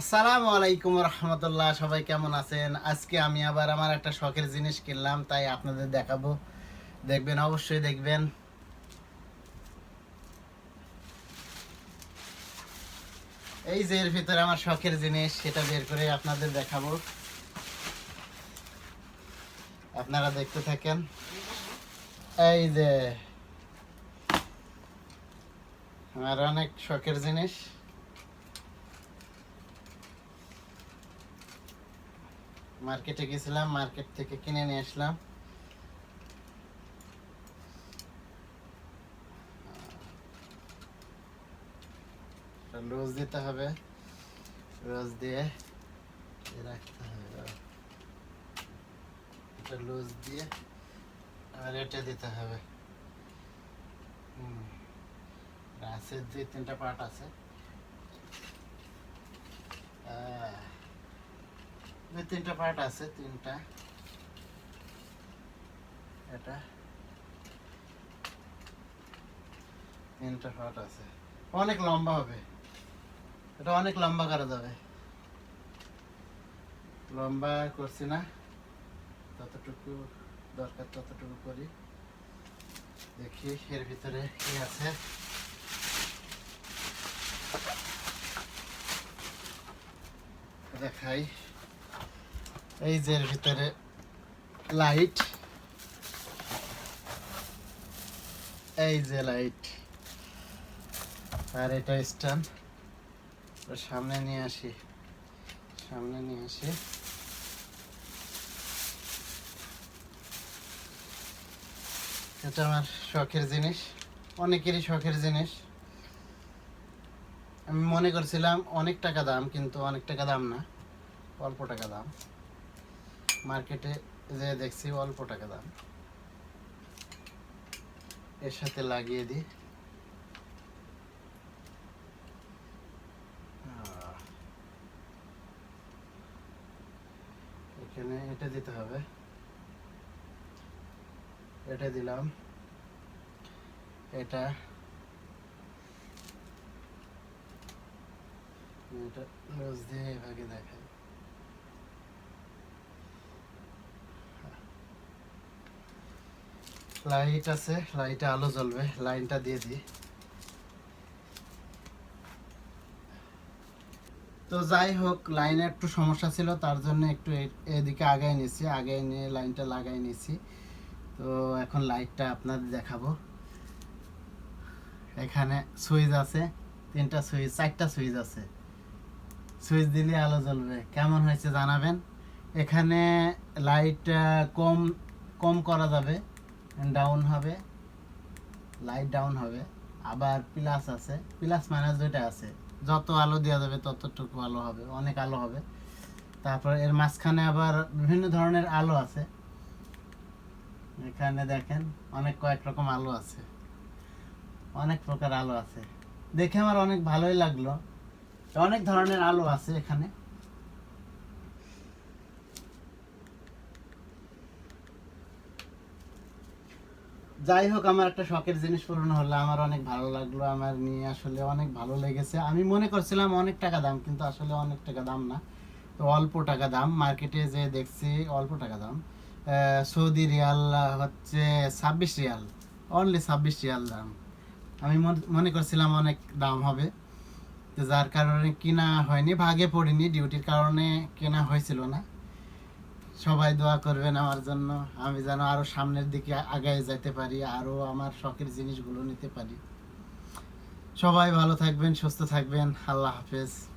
আসসালামু আলাইকুম রহমতুল্লাহ, সবাই কেমন আছেন? আজকে আমি আবার আমার একটা শখের জিনিস কিনলাম, তাই আপনাদের দেখাবো। দেখবেন, অবশ্যই দেখবেন। এই যে এর ভিতরে আমার শখের জিনিস, সেটা বের করে আপনাদের দেখাবো। আপনারা দেখতে থাকেন। এই যে, আমার অনেক শখের জিনিস। মার্কেটে গেছিলাম, মার্কেট থেকে কিনে নিয়ে আসলাম। রোজ দিতে হবে, রোজ দিয়ে রাখতে হবে। এটা লুজ দিয়ে আর এটা দিতে হবে। হুম আছে দুই, তিনটা পার্ট আছে। আহ দুই, তিনটা পার্ট আছে, তিনটা। এটা। তিনটা পার্ট আছে। অনেক লম্বা হবে। এটা অনেক লম্বা করা যাবে। লম্বা করছি না। ততটুকু দরকার ততটুকু করি। দেখি এর ভিতরে কি আছে। দেখাই। এই যে এর ভিতরে লাইট এই যে লাইট আর এটা স্ট্যান্ড সামনে নিয়ে আসি। সামনে নিয়ে আসি। এটা আমার শখের জিনিস। অনেকেরই শখের জিনিস। আমি মনে করছিলাম অনেক টাকা দাম, কিন্তু অনেক টাকা দাম না। অল্প টাকা দাম। মার্কেটে যে দেখছি অল্প টাকা দাম, এর সাথে লাগিয়ে দিই। এখানে এটা দিতে হবে। এটা দিলাম। এটা এটা রোজ দিয়ে এভাবে দেখাই লাইট আছে লাইটে আলো জ্বলবে, লাইনটা দিয়ে দিই। তো যাই হোক, লাইনে একটু সমস্যা ছিল, তার জন্য একটু এদিকে আগায় নিয়েছি, আগায় নিয়ে লাইনটা লাগাই নিয়েছি। তো এখন লাইটটা আপনাদের দেখাবো। এখানে সুইচ আছে, তিনটা সুইচ চারটা সুইচ আছে। সুইচ দিলে আলো জ্বলবে। কেমন হয়েছে জানাবেন? এখানে লাইট কম কম করা যাবে। ডাউন হবে লাইট ডাউন হবে, আবার প্লাস আছে প্লাস মাইনাস দুইটা আছে। যত আলো দেওয়া যাবে ততটুকু আলো হবে, অনেক আলো হবে। তারপর এর মাঝখানে আবার বিভিন্ন ধরনের আলো আছে। এখানে দেখেন অনেক কয়েক রকম আলো আছে। অনেক প্রকার আলো আছে। দেখে আমার অনেক ভালোই লাগল। অনেক ধরনের আলো আছে এখানে। যাই হোক, আমার একটা শখের জিনিস পূরণ হলো। আমার অনেক ভালো লাগল, আমার নিয়ে আসলে অনেক ভালো লেগেছে। আমি মনে করছিলাম অনেক টাকা দাম, কিন্তু আসলে অনেক টাকা দাম না। তো অল্প টাকা দাম। মার্কেটে যে দেখছি, অল্প টাকা দাম। সৌদি রিয়াল হচ্ছে ছাব্বিশ রিয়াল। অনলি ছাব্বিশ রিয়াল দাম। আমি মন- করছিলাম অনেক দাম হবে। যার কারণে কিনা হয়নি, ভাগে পড়িনি। ডিউটির কারণে কেনা হয়েছিল না। সবাই দোয়া করবেন আমার জন্য। আমি যেন আরও সামনের দিকে আগায় যেতে পারি, আরও আমার শখের জিনিসগুলো নিতে পারি। সবাই ভালো থাকবেন, সুস্থ থাকবেন। আল্লাহ হাফেজ।